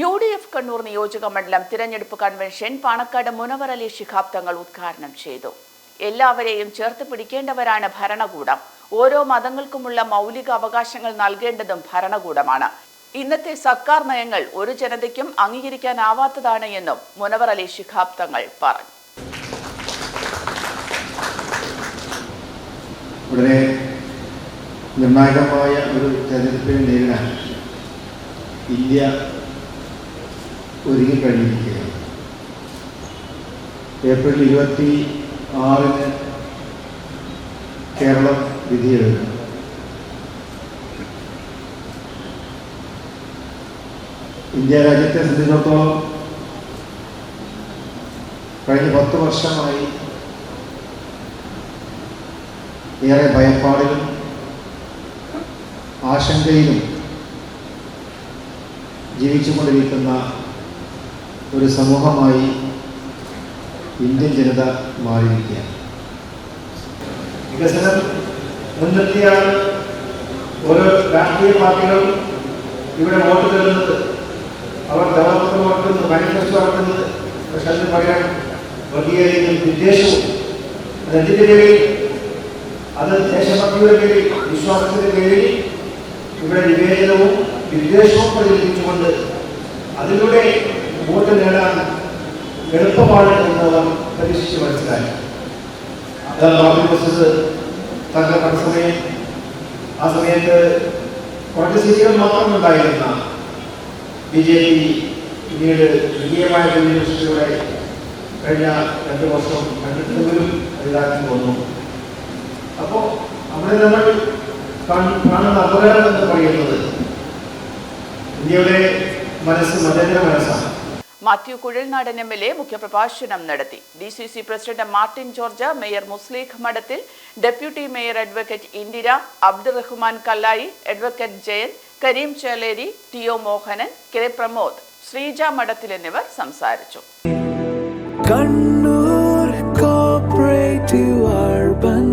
U D F Kannur നിയോജക മണ്ഡലം തിരഞ്ഞെടുപ്പ് കൺവെൻഷൻ പാണക്കാട് മുനവർ അലി ശിഹാബ് തങ്ങൾ ഉദ്ഘാടനം ചെയ്തു. എല്ലാവരെയും ചേർത്ത് പിടിക്കേണ്ടവരാണ് ഭരണകൂടം. ഓരോ മതങ്ങൾക്കുമുള്ള മൗലിക അവകാശങ്ങൾ നൽകേണ്ടതും ഭരണകൂടമാണ്. ഇന്നത്തെ സർക്കാർ നയങ്ങൾ ഒരു ജനതയ്ക്കും അംഗീകരിക്കാനാവാത്തതാണ് എന്നും മുനവർ അലി ശിഹാബ് തങ്ങൾ പറഞ്ഞു. നിർണായകമായ ഒരു തെരഞ്ഞെടുപ്പിനെ നേരിടാൻ ഇന്ത്യ ഒരുങ്ങിക്കഴിഞ്ഞിരിക്കുകയാണ് ഏപ്രിൽ ഇരുപത്തി ആറിന് കേരളം വിധിയെഴുതുന്നു. ഇന്ത്യ രാജ്യത്തെ സംബന്ധിച്ചിടത്തോളം കഴിഞ്ഞ പത്ത് വർഷമായി ഏറെ ഭയപ്പാടിലും ആശങ്കയിലും ജീവിച്ചുകൊണ്ടിരിക്കുന്ന ഒരു സമൂഹമായി ഇന്ത്യൻ ജനത മാറിയിരിക്കുകയാണ്. വികസനം മുൻനിർത്തിയാണ് ഓരോ രാഷ്ട്രീയ പാർട്ടികളും ഇവിടെ വോട്ട് തരുന്നത്. അവർ ഡെവലപ്മെന്റ് നടത്തുന്നത് മാനിഫെസ്റ്റോ നടത്തുന്നത്. പക്ഷെ അതിന് പറയാൻ വലിയ ഉദ്ദേശവും അതെന്തിന്റെ പേരിൽ അത് ദേശഭക്തിയുടെ പേരിൽ വിശ്വാസത്തിന്റെ പേരിൽ ഇവിടെ വിവേചനവും വിദ്വേഷവും പ്രചരിപ്പിച്ചുകൊണ്ട് അതിലൂടെ വോട്ട് നേടാൻ എളുപ്പമാണ് എന്ന് പരീക്ഷിച്ച് മനസ്സിലായി. ബാബു ജോസഫ് തങ്ങളുടെ സമയം ആ സമയത്ത് കുറച്ച് സീറ്റുകൾ മാത്രം ഉണ്ടായിരുന്ന ബി ജെ പി പിന്നീട് വിജയമായ സൃഷ്ടികളെ കഴിഞ്ഞ രണ്ട് വർഷം കണ്ടിട്ടെങ്കിലും വലുതാക്കി വന്നു. അപ്പോൾ അവിടെ നമ്മൾ കാണ- കാണുന്ന അപകടം എന്ന് പറയുന്നത് ഇന്ത്യയുടെ മനസ്സ് മതേതര മനസ്സാണ്. Mathew Kuzhalnadan M L A മുഖ്യപ്രഭാഷണം നടത്തി. D C C president Martin George mayor Muslih Madathil deputy mayor advocate Indira Abdurahman Kallayi advocate Jayan Kareem Cheleri T O Mohanan K Pramod Sreeja Madathil എന്നിവർ സംസാരിച്ചു. Kannur cooperative urban